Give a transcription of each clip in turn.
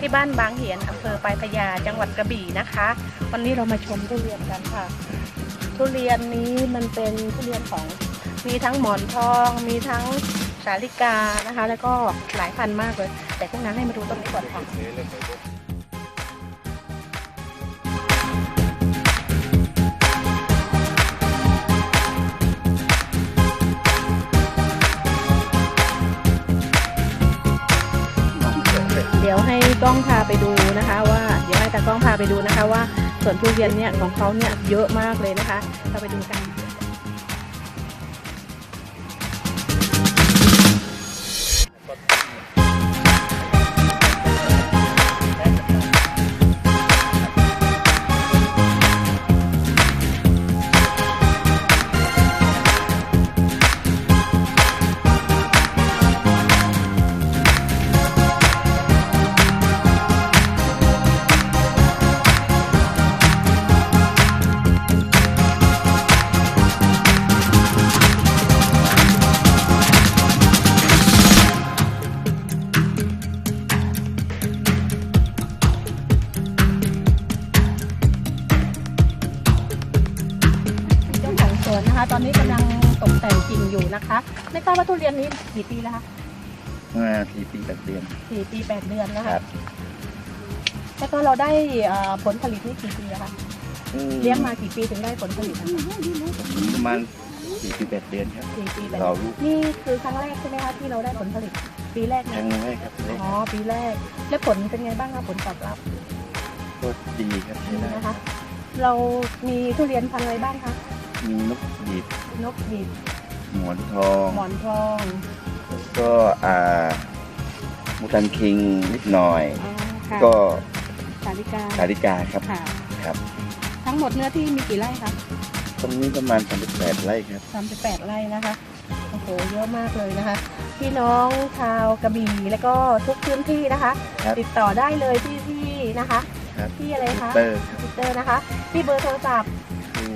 ที่บ้านบางเหียนอำเภอปลายพระยาจังหวัดกระบี่นะคะ วันนี้เรามาชมทุเรียนกันค่ะ ทุเรียนนี้มันเป็นทุเรียนของมีทั้งหมอนทอง มีทั้งสาลิกานะคะ แล้วก็หลายพันมากเลย แต่พวกนั้นให้มาดูต้นนี้ก่อนค่ะเดี๋ยวให้ กล้องพาไปดูนะคะ ว่าเดี๋ยวให้ตากล้องพาไปดูนะคะว่าสวนทุเรียนเนี่ยของเขาเนี่ยเยอะมากเลยนะคะ เราไปดูกันาของสวนนะคะ ตอนนี้กำลังตกแต่งกิ่งอยู่นะคะ ไม่ทราบว่าทุเรียนนี้กี่ปีแล้วคะมาสี่ปีแปดเดือนสี่ปีแปดเดือนแล้วคค่ะรับแล้วก็เราได้เอ่อผลผลิตนี่กี่ปีอะคะเลี้ยงมากี่ปีถึงได้ผลผลิตนะคะประมาณสี่ปีแปดเดือนครับ สี่ปีแปดเราลูกนี่คือครั้งแรกใช่ไหมคะที่เราได้ผลผลิต ปีแรกคเนี่รั้ยงแรกครับเลยอ๋อปีแรก แล้วผลเป็นไงบ้างคะผลตอบรับก็ดีครับใช้ดีได้นะคะ เรามีทุเรียนพันธุ์อะไรบ้างคะ มีนกหยีบนกหวีดหมอนทอง หมอนทองแล้วก็อ่ามูตันคิงนิดหน่อย อ๋อค่ะก็สาลิกาสาลิกาครับค่ะครับ ทั้งหมดเนื้อที่มีกี่ไร่คะ ตรงนี้ประมาณสามสิบแปดไร่ครับสามสิบแปดไร่นะคะ โอ้โห เยอะมากเลยนะคะ พี่น้องชาวกระบี่แล้วก็ทุกพื้นที่นะคะ ครับติดต่อได้เลยที่ที่นะคะ ครับ ที่อะไรคะเตอร์ครับ ทวิตเตอร์นะคะ ที่เบอร์โทรศัพท์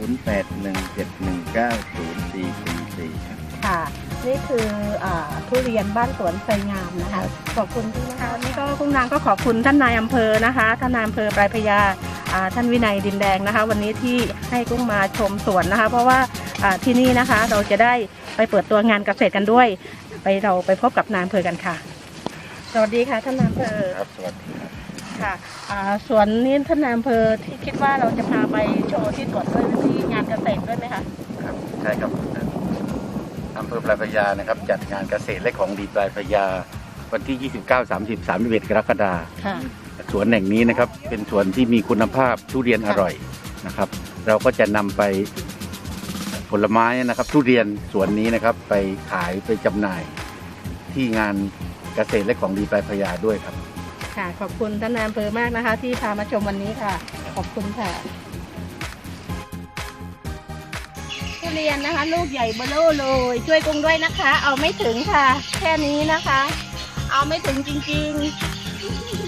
ศูนย์แปดหนึ่งเจ็ดหนึ่งเก้าศูนย์สี่สี่สี่ครับ ค่ะ นี่คืออาทุเรียนบ้านสวนไซงามนะคะ ขอบคุณที่นะคะวันนี้ก็คุณนางก็ขอบคุณท่านนายอำเภอนะคะ ท่านนายอำเภอปลายพระยาอ่าท่านวินัยดินแดงนะคะ วันนี้ที่ให้กุ้งมาชมสวนนะคะ เพราะว่าอ่าที่นี่นะคะเราจะได้ไปเปิดตัวงานเกษตรกันด้วย ไปเราไปพบกับนายอำเภอกันค่ะ สวัสดีค่ะท่านนายอำเภอ ครับสวัสดีครับ ค่ะอ่าสวนนี้ท่านนายอำเภอที่คิดว่าเราจะพาไปโชว์ที่สวนด้วยที่งานเกษตรด้วยไหมคะครับใช่ครับอำเภอปลายพระยานะครับ จัดงานเกษตรและของดีปลายพระยาวันที่ 29 30 31กรกฎาคมค่ะสวนแห่งนี้นะครับ เป็นสวนที่มีคุณภาพทุเรียนอร่อยนะครับ เราก็จะนำไปผลไม้นะครับ ทุเรียนสวนนี้นะครับ ไปขายไปจำหน่ายที่งานเกษตรและของดีปลายพระยาด้วยครับ ค่ะ ขอบคุณท่านนายอำเภอมากนะคะ ที่พามาชมวันนี้ค่ะ ขอบคุณค่ะทุเรียนนะคะ ลูกใหญ่เบลอเลย ช่วยกุ้งด้วยนะคะ เอาไม่ถึงค่ะ แค่นี้นะคะ เอาไม่ถึงจริงๆ